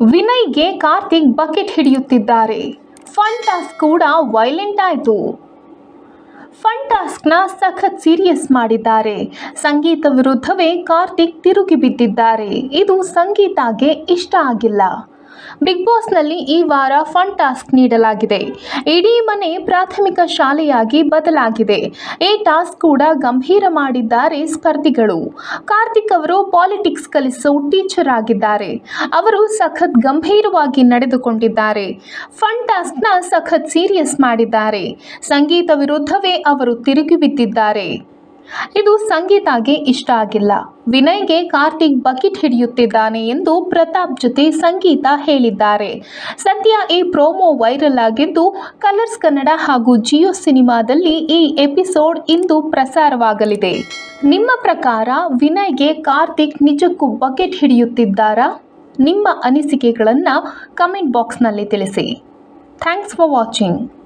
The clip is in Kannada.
ವಿನಯ್ಗೆ ಕಾರ್ತಿಕ್ ಬಕೆಟ್ ಹಿಡಿಯುತ್ತಿದ್ದಾರೆ. ಫನ್ ಟಾಸ್ಕ್ ಕೂಡ ವೈಲೆಂಟ್ ಆಯಿತು. ಫನ್ ಟಾಸ್ಕ್ನ ಸಖತ್ ಸೀರಿಯಸ್ ಮಾಡಿದ್ದಾರೆ. ಸಂಗೀತ ವಿರುದ್ಧವೇ ಕಾರ್ತಿಕ್ ತಿರುಗಿ ಬಿದ್ದಿದ್ದಾರೆ. ಇದು ಸಂಗೀತಾಗೆ ಇಷ್ಟ ಆಗಿಲ್ಲ. ಬಿಗ್ ಬಾಸ್ನಲ್ಲಿ ಈ ವಾರ ಫನ್ ಟಾಸ್ಕ್ ನೀಡಲಾಗಿದೆ. ಇಡೀ ಮನೆ ಪ್ರಾಥಮಿಕ ಶಾಲೆಯಾಗಿ ಬದಲಾಗಿದೆ. ಈ ಟಾಸ್ಕ್ ಕೂಡ ಗಂಭೀರ ಮಾಡಿದ್ದಾರೆ ಸ್ಪರ್ಧಿಗಳು. ಕಾರ್ತಿಕ್ ಅವರು ಪಾಲಿಟಿಕ್ಸ್ ಕಲಿಸೋ ಟೀಚರ್ ಆಗಿದ್ದಾರೆ. ಅವರು ಸಖತ್ ಗಂಭೀರವಾಗಿ ನಡೆದುಕೊಂಡಿದ್ದಾರೆ. ಫನ್ ಟಾಸ್ಕ್ನ ಸಖತ್ ಸೀರಿಯಸ್ ಮಾಡಿದ್ದಾರೆ. ಸಂಗೀತ ವಿರುದ್ಧವೇ ಅವರು ತಿರುಗಿ ಬಿದ್ದಿದ್ದಾರೆ. ಇದು ಸಂಗೀತಾಗೆ ಇಷ್ಟ ಆಗಿಲ್ಲ. ವಿನಯ್ಗೆ ಕಾರ್ತಿಕ್ ಬಕೆಟ್ ಹಿಡಿಯುತ್ತಿದ್ದಾನೆ ಎಂದು ಪ್ರತಾಪ್ ಜೊತೆ ಸಂಗೀತ ಹೇಳಿದ್ದಾರೆ. ಸದ್ಯ ಈ ಪ್ರೋಮೋ ವೈರಲ್ ಆಗಿದ್ದು, ಕಲರ್ಸ್ ಕನ್ನಡ ಹಾಗೂ ಜಿಯೋ ಸಿನಿಮಾದಲ್ಲಿ ಈ ಎಪಿಸೋಡ್ ಇಂದು ಪ್ರಸಾರವಾಗಲಿದೆ. ನಿಮ್ಮ ಪ್ರಕಾರ ವಿನಯ್ಗೆ ಕಾರ್ತಿಕ್ ನಿಜಕ್ಕೂ ಬಕೆಟ್ ಹಿಡಿಯುತ್ತಿದ್ದಾರಾ? ನಿಮ್ಮ ಅನಿಸಿಕೆಗಳನ್ನು ಕಮೆಂಟ್ ಬಾಕ್ಸ್ನಲ್ಲಿ ತಿಳಿಸಿ. Thanks for watching.